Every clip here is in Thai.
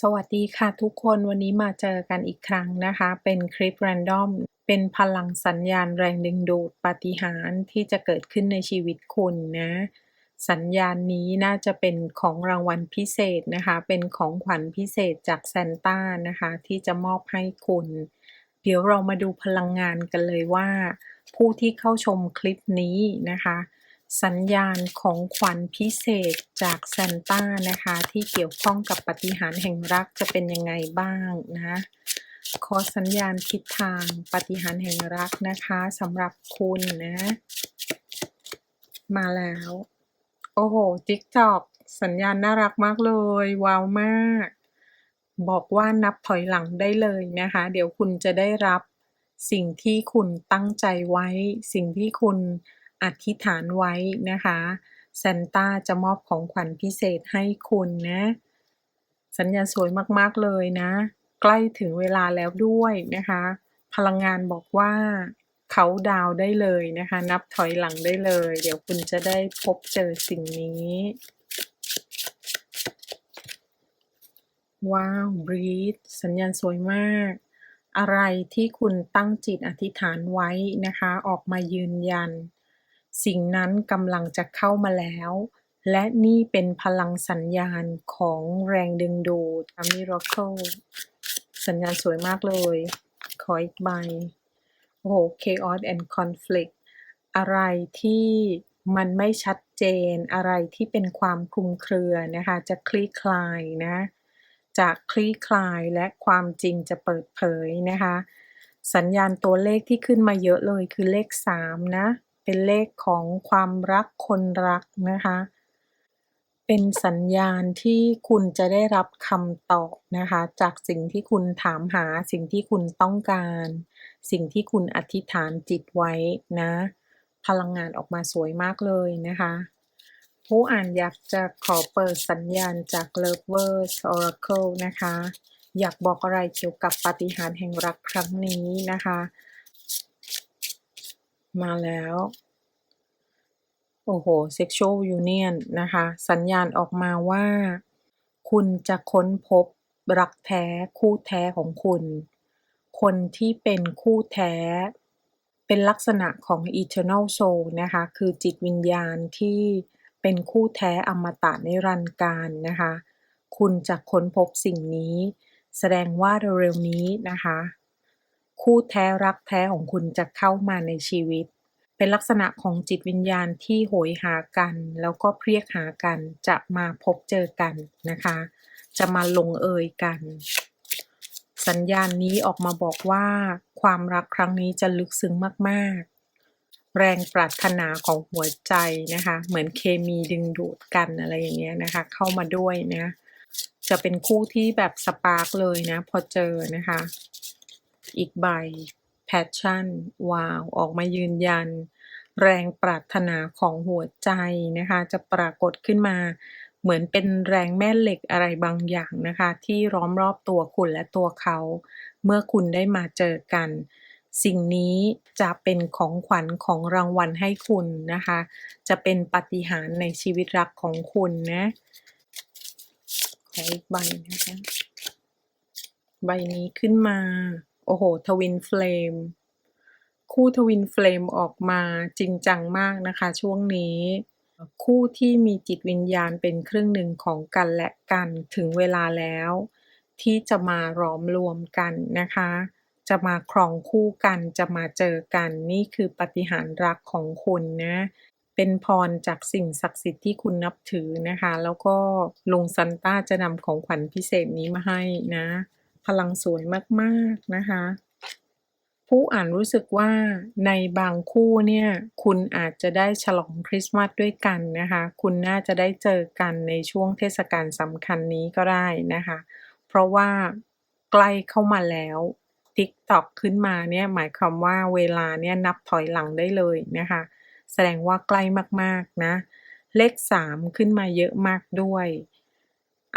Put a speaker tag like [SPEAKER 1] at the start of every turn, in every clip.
[SPEAKER 1] สวัสดีค่ะทุกคนวันนี้มาเจอกันอีกครั้งนะคะ เป็นคลิปแรนดอมเป็นพลังสัญญาณแรงดึงดูดปาฏิหาริย์ที่จะเกิดขึ้นในชีวิตคุณนะ สัญญาณนี้น่าจะเป็นของรางวัลพิเศษนะคะ เป็นของขวัญพิเศษจากซานต้านะคะ ที่จะมอบให้คุณ เดี๋ยวเรามาดูพลังงานกันเลยว่า ผู้ที่เข้าชมคลิปนี้นะคะ สัญญาณของขวัญพิเศษจากซานต้านะคะ ที่เกี่ยวข้องกับปาฏิหาริย์แห่งรักจะเป็นยังไงบ้างนะขอสัญญาณทิศทางปาฏิหาริย์แห่งรักนะคะสำหรับคุณนะ มาแล้ว โอ้โหติ๊กจอกสัญญาณน่ารักมากเลย ว้าวมาก บอกว่านับถอยหลังได้เลยนะคะ เดี๋ยวคุณจะได้รับสิ่งที่คุณตั้งใจไว้ สิ่งที่คุณ อธิษฐานไว้นะคะซานต้าจะมอบของขวัญพิเศษให้คุณนะ สัญญาณสวยมากๆเลยนะ ใกล้ถึงเวลาแล้วด้วยนะคะ พลังงานบอกว่าเขาดาวได้เลยนะคะ นับถอยหลังได้เลย เดี๋ยวคุณจะได้พบเจอสิ่งนี้ ว้าว breathe สัญญาณสวยมาก อะไรที่คุณตั้งจิตอธิษฐานไว้นะคะ ออกมายืนยัน สิ่งนั้นกำลังจะเข้ามาแล้ว และนี่เป็นพลังสัญญาณของแรงดึงดูด A miracle สัญญาณสวยมากเลย ขออีกใบ โอ้โห chaos and conflict อะไรที่มันไม่ชัดเจน อะไรที่เป็นความคลุมเครือนะคะ จะคลี่คลายนะจะคลี่คลายและความจริงจะเปิดเผยนะคะ สัญญาณตัวเลขที่ขึ้นมาเยอะเลยคือเลข 3 นะ เป็นเลขของความรักคนรักนะคะ เป็นสัญญาณที่คุณจะได้รับคำตอบนะคะ จากสิ่งที่คุณถามหาสิ่งที่คุณต้องการ สิ่งที่คุณอธิษฐานจิตไว้นะ พลังงานออกมาสวยมากเลยนะคะ ผู้อ่านอยากจะขอเปิดสัญญาณจาก Lovers Oracle นะคะ อยากบอกอะไรเกี่ยวกับปาฏิหาริย์แห่งรักครั้งนี้นะคะ มาแล้ว โอ้โห Sexual Union นะคะ สัญญาณออกมาว่า คุณจะค้นพบรักแท้คู่แท้ของคุณ คนที่เป็นคู่แท้ เป็นลักษณะของ Eternal Soul นะคะ คือจิตวิญญาณที่เป็นคู่แท้อมตะนิรันดร์การนะคะ คุณจะค้นพบสิ่งนี้ แสดงว่าเร็วๆนี้นะคะ คู่แท้รักแท้ของคุณจะเข้ามาในชีวิต เป็นลักษณะของจิตวิญญาณที่โหยหากัน แล้วก็เพียกหากันจะมาพบเจอกันนะคะ จะมาลงเอยกัน สัญญาณนี้ออกมาบอกว่า ความรักครั้งนี้จะลึกซึ้งมากๆ แรงปรารถนาของหัวใจนะคะ เหมือนเคมีดึงดูดกันอะไรอย่างเงี้ยนะคะ เข้ามาด้วยนะจะเป็นคู่ที่แบบสปาร์กเลยนะ พอเจอนะคะ อีกใบ passion ว้าว ออกมายืนยัน แรงปรารถนาของหัวใจนะคะ จะปรากฏขึ้นมา เหมือนเป็นแรงแม่เหล็กอะไรบางอย่างนะคะ ที่ล้อมรอบตัวคุณและตัวเขา เมื่อคุณได้มาเจอกัน สิ่งนี้จะเป็นของขวัญของรางวัลให้คุณนะคะ จะเป็นปาฏิหาริย์ในชีวิตรักของคุณนะขออีกใบนะคะ ใบนี้ขึ้นมา โอ้โห ทวินเฟลม คู่ทวินเฟลมออกมาจริงจังมากนะคะช่วงนี้ คู่ที่มีจิตวิญญาณเป็นครึ่งหนึ่งของกันและกันถึงเวลาแล้ว ที่จะมาล้อมรวมกันนะคะ จะมาครองคู่กันจะมาเจอกันนี่คือปฏิหารรักของคุณนะเป็นพรจากสิ่งศักดิ์สิทธิ์ที่คุณนับถือนะคะ แล้วก็ลุงซันต้าจะนำของขวัญพิเศษนี้มาให้นะ พลังสวยมากๆนะคะ ผู้อ่านรู้สึกว่าในบางคู่เนี่ย คุณอาจจะได้ฉลองคริสต์มาสด้วยกันนะคะ คุณน่าจะได้เจอกันในช่วงเทศกาลสำคัญนี้ก็ได้นะคะ เพราะว่าใกล้เข้ามาแล้ว TikTok ขึ้นมาเนี่ยหมายความว่าเวลาเนี่ยนับถอยหลังได้เลยนะคะ แสดงว่าใกล้มากๆนะ เลข 3 ขึ้นมาเยอะมากด้วย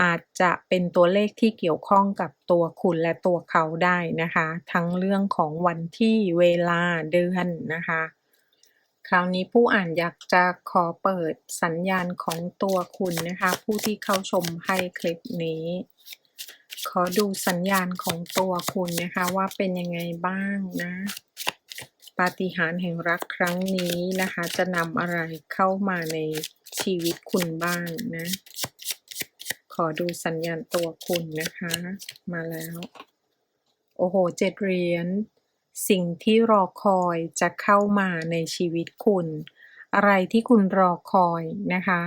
[SPEAKER 1] อาจจะเป็นตัวเลขที่เกี่ยวข้องกับตัวคุณและตัวเขาได้นะคะ ทั้งเรื่องของวันที่เวลาเดือนนะคะ คราวนี้ผู้อ่านอยากจะขอเปิดสัญญาณของตัวคุณนะคะ ผู้ที่เข้าชมให้คลิปนี้ ขอดูสัญญาณของตัวคุณนะคะ ว่าเป็นยังไงบ้างนะปาฏิหาริย์แห่งรักครั้งนี้นะคะ จะนำอะไรเข้ามาในชีวิตคุณบ้างนะ ขอดูสัญญาณตัวคุณนะคะ มาแล้ว โอ้โหเจ็ดเหรียญสิ่งที่รอคอยจะเข้ามาในชีวิตคุณ อะไรที่คุณรอคอยนะคะ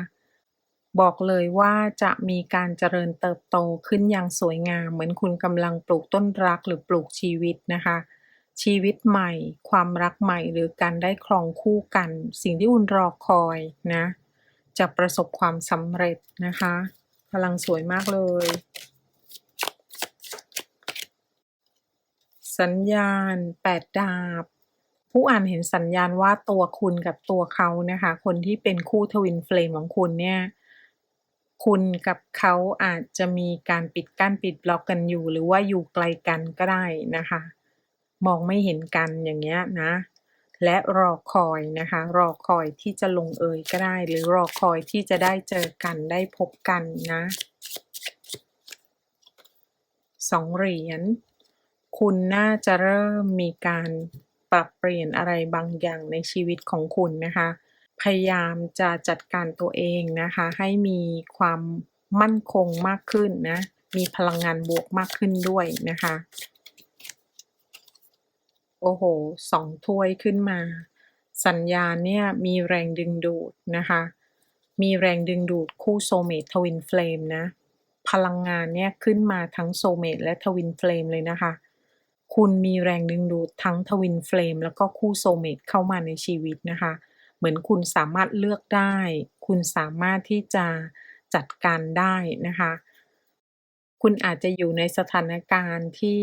[SPEAKER 1] บอกเลยว่าจะมีการเจริญเติบโตขึ้นอย่างสวยงาม เหมือนคุณกำลังปลูกต้นรักหรือปลูกชีวิตนะคะ ชีวิตใหม่ ความรักใหม่หรือการได้ครองคู่กัน สิ่งที่คุณรอคอยนะ จะประสบความสำเร็จนะคะ พลังสวยมากเลย สัญญาณแปดดาบ ผู้อ่านเห็นสัญญาณว่าตัวคุณกับตัวเขานะคะ คนที่เป็นคู่ทวินเฟลมของคุณเนี่ย คุณกับเขาอาจจะมีการปิดกั้นปิดบล็อกกันอยู่ หรือว่าอยู่ไกลกันก็ได้นะคะ มองไม่เห็นกันอย่างเงี้ยนะ และรอคอยนะคะ รอคอยที่จะลงเอยก็ได้ หรือรอคอยที่จะได้เจอกันได้พบกันนะสองเหรียญคุณน่าจะเริ่มมีการปรับเปลี่ยนอะไรบางอย่างในชีวิตของคุณนะคะ พยายามจะจัดการตัวเองนะคะ ให้มีความมั่นคงมากขึ้นนะ มีพลังงานบวกมากขึ้นด้วยนะคะ โอ้โหสองถ้วยขึ้นมา สัญญาณเนี่ยมีแรงดึงดูดนะคะ มีแรงดึงดูดคู่โซเมตทวินเฟลมนะ พลังงานเนี่ยขึ้นมาทั้งโซเมตและทวินเฟลมเลยนะคะ คุณมีแรงดึงดูดทั้งทวินเฟลมแล้วก็คู่โซเมตเข้ามาในชีวิตนะคะ เหมือนคุณสามารถเลือกได้ คุณสามารถที่จะจัดการได้นะคะ คุณอาจจะอยู่ในสถานการณ์ที่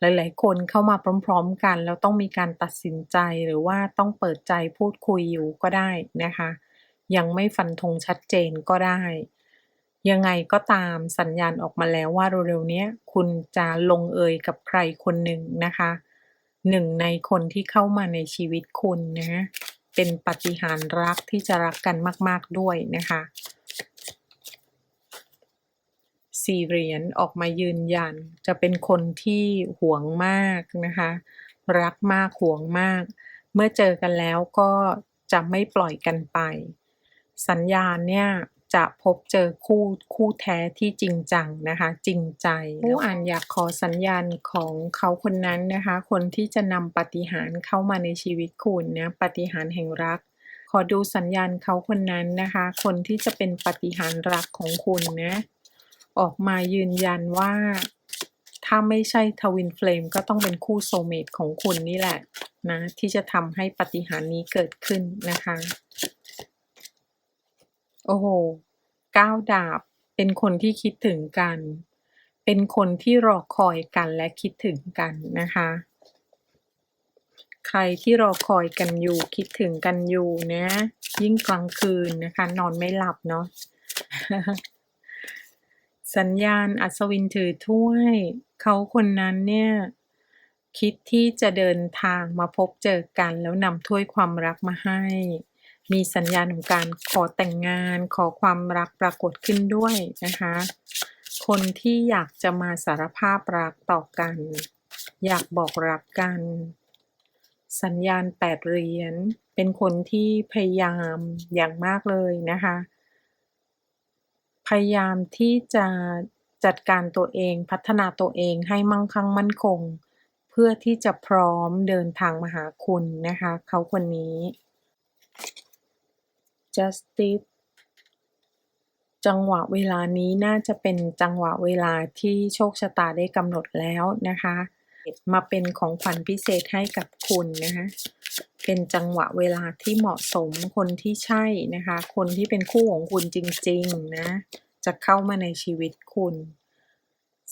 [SPEAKER 1] หลายๆ คนเข้ามาพร้อมๆกัน แล้วต้องมีการตัดสินใจหรือว่าต้องเปิดใจพูดคุยอยู่ก็ได้นะคะ ยังไม่ฟันธงชัดเจนก็ได้ ยังไงก็ตามสัญญาณออกมาแล้วว่าเร็วๆเนี้ยคุณจะลงเอยกับใครคนหนึ่งนะคะหนึ่งในคนที่เข้ามาในชีวิตคุณนะเป็นปฏิหารรักที่จะรักกันมาก ๆด้วยนะคะ สี่เหรียญออกมายืนยัน จะเป็นคนที่หวงมากนะคะ รักมากหวงมาก เมื่อเจอกันแล้วก็จะไม่ปล่อยกันไป สัญญาณเนี่ยจะพบเจอคู่คู่แท้ที่จริงจังนะคะ จริงใจผู้อ่านอยากขอสัญญาณของเขาคนนั้นนะคะ คนที่จะนำปาฏิหาริย์เข้ามาในชีวิตคุณนะปาฏิหาริย์แห่งรัก ขอดูสัญญาณเขาคนนั้นนะคะ คนที่จะเป็นปาฏิหาริย์รักของคุณนะ ออกมายืนยันว่า ถ้าไม่ใช่ทวินเฟลมก็ต้องเป็นคู่โซเมตของคุณนี่แหละนะที่จะทำให้ปฏิหารนี้เกิดขึ้นนะคะ โอ้โหก้าวดาบเป็นคนที่คิดถึงกัน เป็นคนที่รอคอยกันและคิดถึงกันนะคะ ใครที่รอคอยกันอยู่คิดถึงกันอยู่นะ ยิ่งกลางคืนนะคะ นอนไม่หลับเนาะ สัญญาณอัศวินถือถ้วย เขาคนนั้นเนี่ย คิดที่จะเดินทางมาพบเจอกันแล้วนำถ้วยความรักมาให้ มีสัญญาณของการขอแต่งงาน ขอความรักปรากฏขึ้นด้วยนะคะ คนที่อยากจะมาสารภาพรักต่อกัน อยากบอกรักกัน สัญญาณแปดเหรียญเป็นคนที่พยายามอย่างมากเลยนะคะ พยายามที่จะจัดการตัวเองพัฒนาตัวเองให้มั่งคั่งมั่นคง เพื่อที่จะพร้อมเดินทางมาหาคุณนะคะ เขาคนนี้ justice จังหวะเวลานี้น่าจะเป็นจังหวะเวลาที่โชคชะตาได้กำหนดแล้วนะคะ มาเป็นของขวัญพิเศษให้กับคุณนะคะเป็นจังหวะเวลาที่เหมาะสมคนที่ใช่นะคะ คนที่เป็นคู่ของคุณจริงๆนะจะเข้ามาในชีวิตคุณ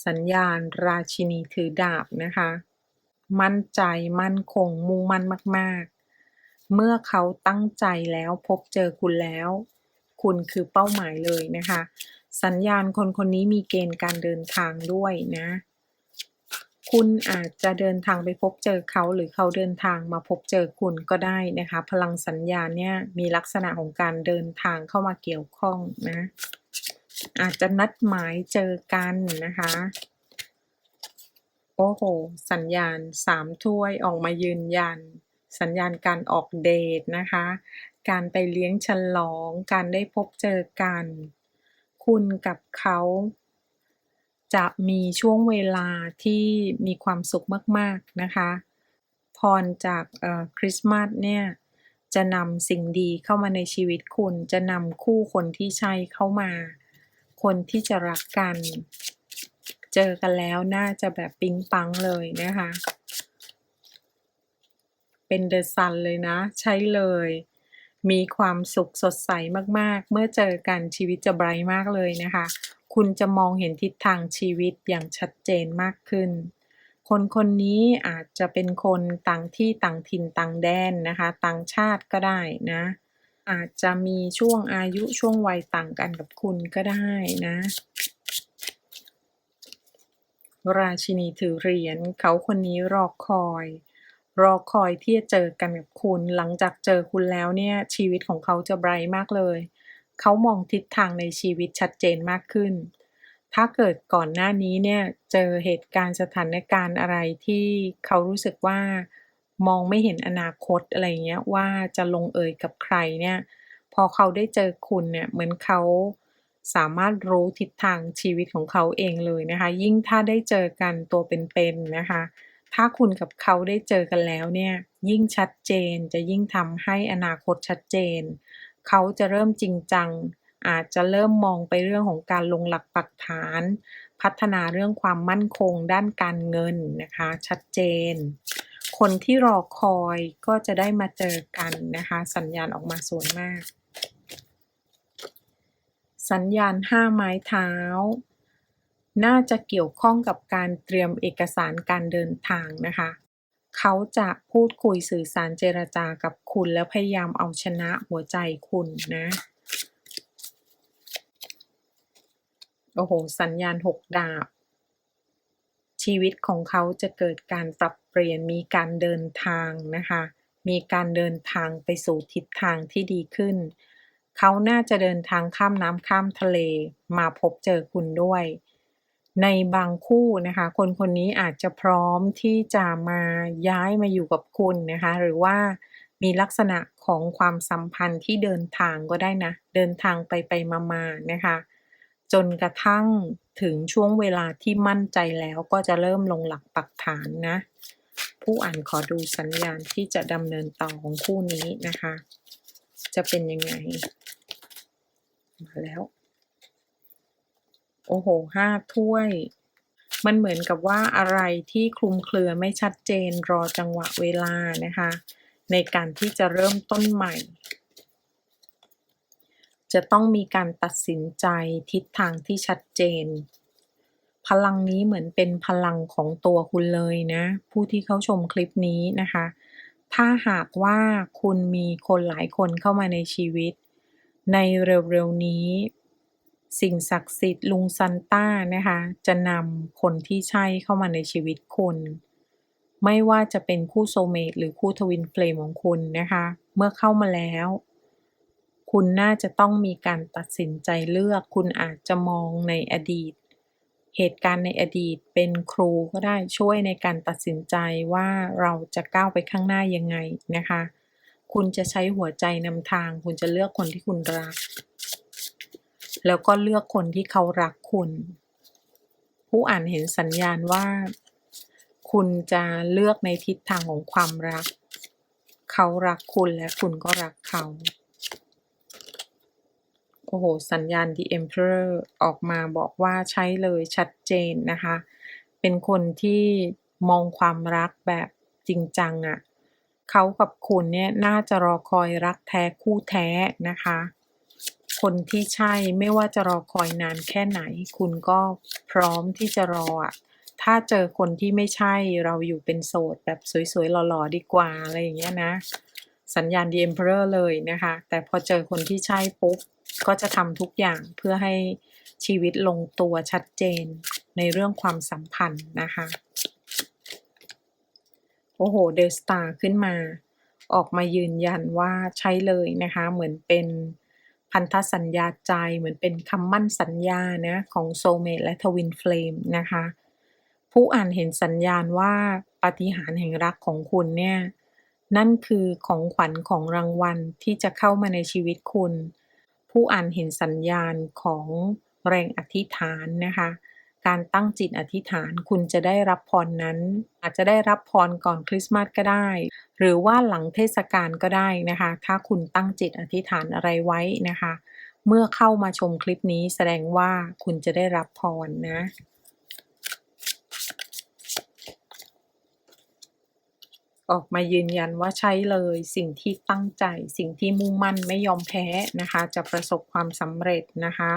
[SPEAKER 1] สัญญาณราชินีถือดาบนะคะ มั่นใจมั่นคงมุ่งมั่นมาก ๆ เมื่อเขาตั้งใจแล้วพบเจอคุณแล้ว คุณคือเป้าหมายเลยนะคะ สัญญาณคนคนนี้มีเกณฑ์การเดินทางด้วยนะ คุณอาจจะเดินทางไปพบเจอเขา หรือเขาเดินทางมาพบเจอคุณก็ได้นะคะ พลังสัญญาเนี่ยมีลักษณะของการเดินทางเข้ามาเกี่ยวข้องนะ อาจจะนัดหมายเจอกันนะคะ โอ้โฮสัญญาณ3ถ้วยออกมายืนยัน สัญญาณการออกเดตนะคะ การไปเลี้ยงฉลอง การได้พบเจอกัน คุณกับเขา จะมีช่วงเวลาที่มีความสุขมาก ๆ นะคะ พรจากคริสต์มาสเนี่ย จะนำสิ่งดีเข้ามาในชีวิตคุณ จะนำคู่คนที่ใช่เข้ามา คนที่จะรักกัน เจอกันแล้วน่าจะแบบปิ๊งปังเลยนะคะ เป็น The Sun เลยนะ ใช่เลย มีความสุขสดใสมาก ๆ เมื่อเจอกันชีวิตจะไบรท์มากเลยนะคะ คุณจะมองเห็นทิศทางชีวิตอย่างชัดเจนมากขึ้น คนคนนี้อาจจะเป็นคนต่างที่ต่างถิ่นต่างแดนนะคะ ต่างชาติก็ได้นะ อาจจะมีช่วงอายุช่วงวัยต่างกันกับคุณก็ได้นะ ราชินีถือเหรียญเขาคนนี้รอคอยรอคอยที่จะเจอกันกับคุณ หลังจากเจอคุณแล้วเนี่ยชีวิตของเขาจะไบรท์มากเลย เขามองทิศทางในชีวิตชัดเจนมากขึ้น ถ้าเกิดก่อนหน้านี้เนี่ยเจอเหตุการณ์สถานการณ์อะไรที่เขารู้สึกว่ามองไม่เห็นอนาคตอะไรเงี้ยว่าจะลงเอยกับใครเนี่ยพอเขาได้เจอคุณเนี่ยเหมือนเขาสามารถรู้ทิศทางชีวิตของเขาเองเลยนะคะ ยิ่งถ้าได้เจอกันตัวเป็นๆนะคะ ถ้าคุณกับเขาได้เจอกันแล้วเนี่ยยิ่งชัดเจนจะยิ่งทำให้อนาคตชัดเจน เขาจะเริ่มจริงจัง อาจจะเริ่มมองไปเรื่องของการลงหลักปักฐาน พัฒนาเรื่องความมั่นคงด้านการเงินนะคะ ชัดเจน คนที่รอคอยก็จะได้มาเจอกันนะคะ สัญญาณออกมาสวยมาก สัญญาณ5ไม้เท้าน่าจะเกี่ยวข้องกับการเตรียมเอกสารการเดินทางนะคะ เขาจะพูดคุยสื่อสารเจรจากับคุณ แล้วพยายามเอาชนะหัวใจคุณนะ โอ้โฮสัญญาณ6ดาบ ชีวิตของเขาจะเกิดการปรับเปลี่ยนมีการเดินทางนะคะ มีการเดินทางไปสู่ทิศทางที่ดีขึ้น เขาน่าจะเดินทางข้ามน้ำข้ามทะเลมาพบเจอคุณด้วย ในบางคู่นะคะ คนคนนี้อาจจะพร้อมที่จะมาย้ายมาอยู่กับคุณนะคะ หรือว่ามีลักษณะของความสัมพันธ์ที่เดินทางก็ได้นะ เดินทางไปๆมาๆนะคะ จนกระทั่งถึงช่วงเวลาที่มั่นใจแล้วก็จะเริ่มลงหลักปักฐานนะ ผู้อ่านขอดูสัญญาณที่จะดำเนินต่อของคู่นี้นะคะ จะเป็นยังไง มาแล้ว โอ้โฮ5ถ้วย มันเหมือนกับว่าอะไรที่คลุมเครือไม่ชัดเจนรอจังหวะเวลานะคะ ในการที่จะเริ่มต้นใหม่ จะต้องมีการตัดสินใจทิศทางที่ชัดเจน พลังนี้เหมือนเป็นพลังของตัวคุณเลยนะ ผู้ที่เข้าชมคลิปนี้นะคะ ถ้าหากว่าคุณมีคนหลายคนเข้ามาในชีวิต ในเร็วๆนี้ สิ่งศักดิ์สิทธิ์ลุงซันต้านะคะ จะนำคนที่ใช่เข้ามาในชีวิตคุณ ไม่ว่าจะเป็นคู่ Soulmate หรือคู่ Twin Flame ของคุณนะคะ เมื่อเข้ามาแล้ว คุณน่าจะต้องมีการตัดสินใจเลือก คุณอาจจะมองในอดีต เหตุการณ์ในอดีตเป็นครูก็ได้ช่วยในการตัดสินใจว่าเราจะก้าวไปข้างหน้ายังไงนะคะ คุณจะใช้หัวใจนำทาง คุณจะเลือกคนที่คุณรัก แล้วก็เลือกคนที่เขารักคุณ ผู้อ่านเห็นสัญญาณว่า คุณจะเลือกในทิศทางของความรัก เขารักคุณและคุณก็รักเขาโอ้โฮสัญญาณ The Emperor ออกมาบอกว่าใช่เลยชัดเจนนะคะ เป็นคนที่มองความรักแบบจริงจังอะ เขากับคุณเนี่ยน่าจะรอคอยรักแท้คู่แท้นะคะ คนที่ใช่ไม่ว่าจะรอคอยนานแค่ไหน คุณก็พร้อมที่จะรออะถ้าเจอคนที่ไม่ใช่เราอยู่เป็นโสดแบบสวยๆหล่อๆดีกว่าอะไรอย่างเงี้ยนะ สัญญาณ The Emperor เลยนะคะ แต่พอเจอคนที่ใช่ปุ๊บ ก็จะทำทุกอย่างเพื่อให้ชีวิตลงตัวชัดเจนในเรื่องความสัมพันธ์นะคะ โอ้โฮ The Star ขึ้นมา ออกมายืนยันว่าใช่เลยนะคะ เหมือนเป็น พันธสัญญาใจเหมือนเป็นคำมั่นสัญญานะของโซเมตและทวินเฟลมนะคะ ผู้อ่านเห็นสัญญาณว่าปฏิหารแห่งรักของคุณเนี่ย นั่นคือของขวัญของรางวัลที่จะเข้ามาในชีวิตคุณ ผู้อ่านเห็นสัญญาณของแรงอธิษฐานนะคะ การตั้งจิตอธิษฐาน คุณจะได้รับพรนั้น อาจจะได้รับพรก่อนคริสต์มาสก็ได้ หรือว่าหลังเทศกาลก็ได้นะคะ ถ้าคุณตั้งจิตอธิษฐานอะไรไว้นะคะ เมื่อเข้ามาชมคลิปนี้แสดงว่าคุณจะได้รับพรนะออกมายืนยันว่าใช่เลยสิ่งที่ตั้งใจ สิ่งที่มุ่งมั่นไม่ยอมแพ้นะคะ จะประสบความสำเร็จนะคะ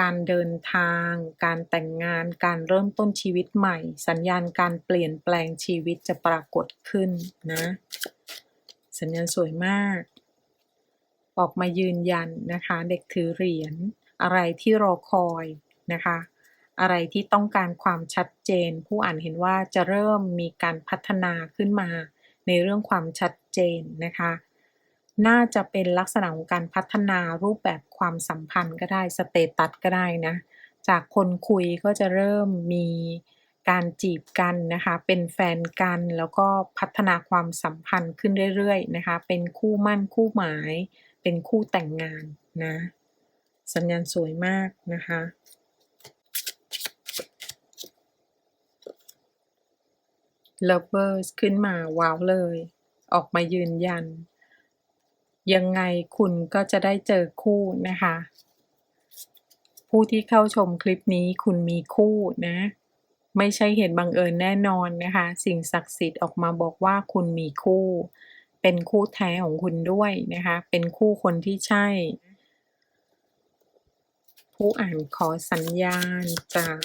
[SPEAKER 1] การเดินทาง การแต่งงาน การเริ่มต้นชีวิตใหม่ สัญญาณการเปลี่ยนแปลงชีวิตจะปรากฏขึ้นนะ สัญญาณสวยมาก ออกมายืนยันนะคะ เด็กถือเหรียญอะไรที่รอคอยนะคะ อะไรที่ต้องการความชัดเจน ผู้อ่านเห็นว่าจะเริ่มมีการพัฒนาขึ้นมาในเรื่องความชัดเจนนะคะ น่าจะเป็นลักษณะของการพัฒนารูปแบบความสัมพันธ์ก็ได้ สเตตัสก็ได้นะ จากคนคุยก็จะเริ่มมีการจีบกันนะคะ เป็นแฟนกันแล้วก็พัฒนาความสัมพันธ์ขึ้นเรื่อยๆนะคะ เป็นคู่มั่นคู่หมาย เป็นคู่แต่งงานนะ สัญญาณสวยมากนะคะ Lovers ขึ้นมาว้าวเลย ออกมายืนยัน ยังไงคุณก็จะได้เจอคู่นะคะ ผู้ที่เข้าชมคลิปนี้คุณมีคู่นะ ไม่ใช่เหตุบังเอิญแน่นอนนะคะ สิ่งศักดิ์สิทธิ์ออกมาบอกว่าคุณมีคู่ เป็นคู่แท้ของคุณด้วยนะคะ เป็นคู่คนที่ใช่ ผู้อ่านขอสัญญาณจาก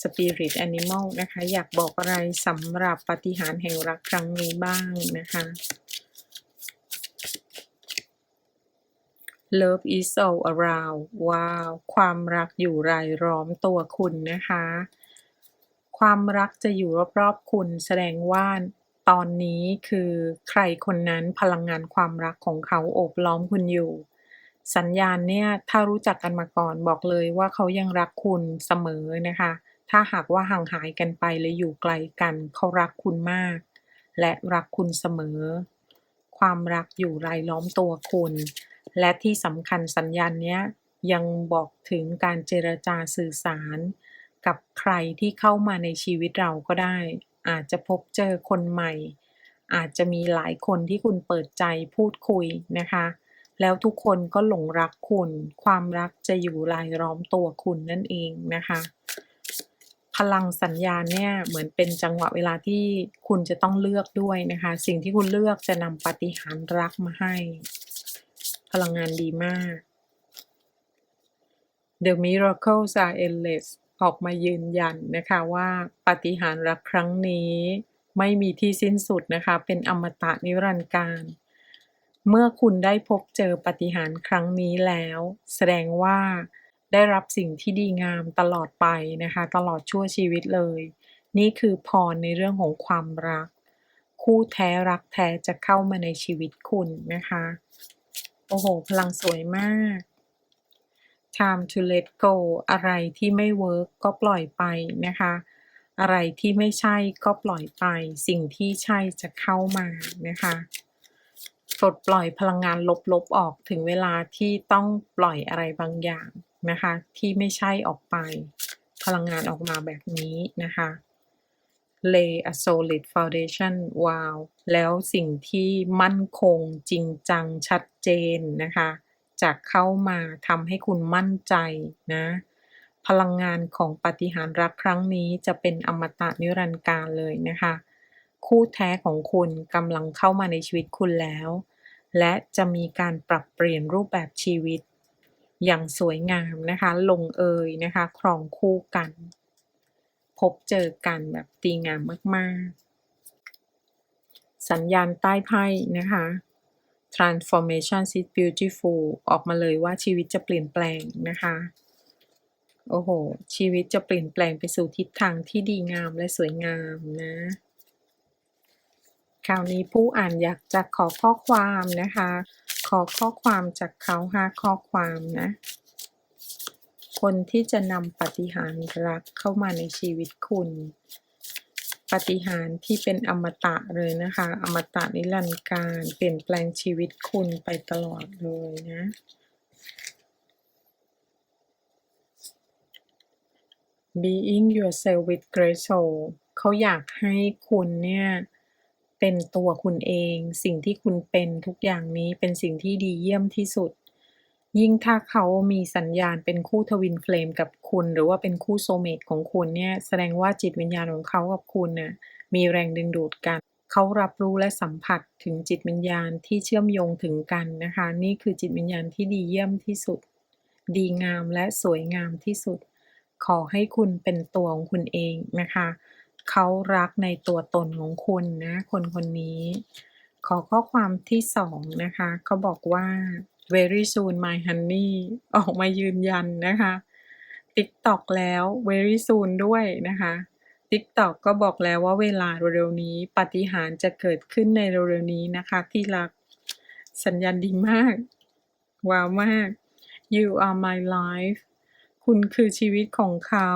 [SPEAKER 1] Spirit Animal นะคะ อยากบอกอะไรสำหรับปฏิหารแห่งรักครั้งนี้บ้างนะคะ Love is all around ว้าว ความรักอยู่รายล้อมตัวคุณนะคะ ความรักจะอยู่รอบๆคุณแสดงว่าตอนนี้คือใครคนนั้นพลังงานความรักของเขาโอบล้อมคุณอยู่ สัญญาณเนี่ยถ้ารู้จักกันมาก่อนบอกเลยว่าเขายังรักคุณเสมอนะคะ ถ้าหากว่าห่างหายกันไปหรืออยู่ไกลกันเขารักคุณมาก และรักคุณเสมอ ความรักอยู่รายล้อมตัวคุณ และที่สำคัญสัญญาณเนี้ยยังบอกถึงการเจรจาสื่อสาร กับใครที่เข้ามาในชีวิตเราก็ได้ อาจจะพบเจอคนใหม่ อาจจะมีหลายคนที่คุณเปิดใจพูดคุยนะคะ แล้วทุกคนก็หลงรักคุณ ความรักจะอยู่รายล้อมตัวคุณนั่นเองนะคะ พลังสัญญาณเนี่ยเหมือนเป็นจังหวะเวลาที่คุณจะต้องเลือกด้วยนะคะ สิ่งที่คุณเลือกจะนำปฏิหารรักมาให้ พลังงานดีมาก The miracles are endless ออกมายืนยันนะคะว่าปาฏิหาริย์รักครั้งนี้ไม่มีที่สิ้นสุดนะคะ เป็นอมตะนิรันดร์การ เมื่อคุณได้พบเจอปาฏิหาริย์ครั้งนี้แล้ว แสดงว่าได้รับสิ่งที่ดีงามตลอดไปนะคะ ตลอดชั่วชีวิตเลย นี่คือพรในเรื่องของความรัก คู่แท้รักแท้จะเข้ามาในชีวิตคุณนะคะ โอ้โห พลังสวยมาก time to let go อะไรที่ไม่เวิร์กก็ปล่อยไปนะคะ อะไรที่ไม่ใช่ก็ปล่อยไป สิ่งที่ใช่จะเข้ามานะคะปลดปล่อยพลังงานลบๆออกถึงเวลาที่ต้องปล่อยอะไรบางอย่างนะคะ ที่ไม่ใช่ออกไป พลังงานออกมาแบบนี้นะคะ lay a solid foundation ว้าวแล้วสิ่งที่มั่นคงจริงจังชัดเจนนะคะจะเข้ามาทำให้คุณมั่นใจนะพลังงานของปฏิหารรักครั้งนี้จะเป็นอมตะนิรันดร์การเลยนะคะ คู่แท้ของคุณกำลังเข้ามาในชีวิตคุณแล้ว และจะมีการปรับเปลี่ยนรูปแบบชีวิต อย่างสวยงามนะคะ ลงเอยนะคะ ครองคู่กัน พบเจอกันแบบดีงามมาก ๆ สัญญาณใต้ไพ่นะคะ transformation is beautiful ออกมาเลยว่าชีวิตจะเปลี่ยนแปลงนะคะ โอ้โห ชีวิตจะเปลี่ยนแปลงไปสู่ทิศทางที่ดีงามและสวยงามนะคราวนี้ผู้อ่านอยากจะขอข้อความนะคะ ขอข้อความจากเขาห้าข้อความนะ คนที่จะนำปฏิหาริย์รักเข้ามาในชีวิตคุณ ปฏิหารที่เป็นอมตะเลยนะคะ อมตะนิรันดร์การเปลี่ยนแปลงชีวิตคุณไปตลอดเลยนะ being yourself with grace soul เขาอยากให้คุณเนี่ยเป็นตัวคุณเอง สิ่งที่คุณเป็นทุกอย่างนี้เป็นสิ่งที่ดีเยี่ยมที่สุด ยิ่งถ้าเขามีสัญญาณเป็นคู่ทวินเฟลมกับคุณ หรือว่าเป็นคู่โซเมตของคุณเนี่ยแสดงว่าจิตวิญญาณของเขากับคุณน่ะมีแรงดึงดูดกัน เขารับรู้และสัมผัสถึงจิตวิญญาณที่เชื่อมโยงถึงกันนะคะ นี่คือจิตวิญญาณที่ดีเยี่ยมที่สุด ดีงามและสวยงามที่สุด ขอให้คุณเป็นตัวของคุณเองนะคะ เขารักในตัวตนของคุณนะ คนคนนี้ ขอข้อความที่สองนะคะ เขาบอกว่า very soon my honey ออกมายืนยันนะคะ TikTok แล้ว very soon ด้วยนะคะ TikTok ก็บอกแล้วว่าเวลาเร็วๆนี้ปาฏิหาริย์จะเกิดขึ้นในเร็วๆนี้นะคะ ที่รักสัญญาณดีมาก ว้าวมาก you are my life คุณคือชีวิตของเขา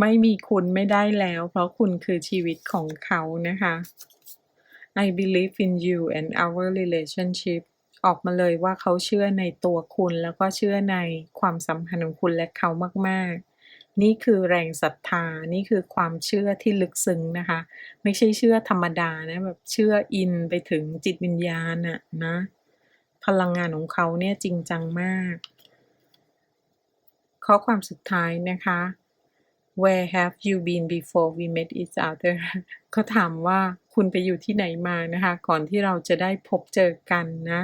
[SPEAKER 1] ไม่มีคุณไม่ได้แล้ว เพราะคุณคือชีวิตของเขานะคะ I believe in you and our relationship ออกมาเลยว่าเขาเชื่อในตัวคุณ แล้วก็เชื่อในความสัมพันธ์ของคุณและเขามากๆ นี่คือแรงศรัทธา นี่คือความเชื่อที่ลึกซึ้งนะคะ ไม่ใช่เชื่อธรรมดานะแบบเชื่ออินไปถึงจิตวิญญาณน่ะนะ พลังงานของเขาเนี่ยจริงจังมาก ข้อความสุดท้ายนะคะ Where have you been before we met each other เขาถามว่าคุณไปอยู่ที่ไหนมานะคะ ก่อนที่เราจะได้พบเจอกันนะ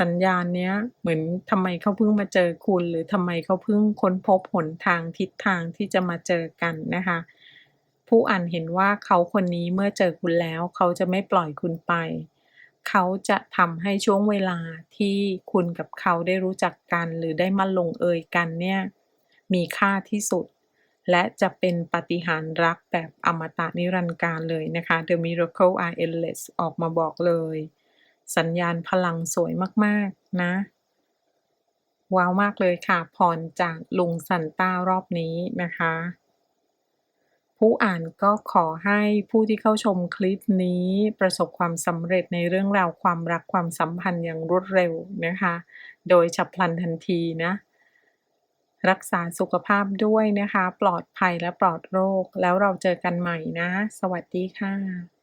[SPEAKER 1] สัญญาณเนี้ย เหมือนทำไมเขาเพิ่งมาเจอคุณ หรือทำไมเขาเพิ่งค้นพบหนทางทิศทางที่จะมาเจอกันนะคะ ผู้อ่านเห็นว่าเขาคนนี้เมื่อเจอคุณแล้ว เขาจะไม่ปล่อยคุณไป เขาจะทำให้ช่วงเวลาที่คุณกับเขาได้รู้จักกัน หรือได้มาลงเอยกันเนี่ยมีค่าที่สุด และจะเป็นปฏิหารรักแบบอมตะนิรันดร์การเลยนะคะ The miracle are endless ออกมาบอกเลย สัญญาณพลังสวยมากๆนะ ว้าวมากเลยค่ะพรจากลุงซันต้ารอบนี้นะคะ ผู้อ่านก็ขอให้ผู้ที่เข้าชมคลิปนี้ประสบความสำเร็จในเรื่องราวความรักความสัมพันธ์อย่างรวดเร็วนะคะ โดยฉับพลันทันทีนะรักษาสุขภาพด้วยนะคะ ปลอดภัยและปลอดโรค แล้วเราเจอกันใหม่นะ สวัสดีค่ะ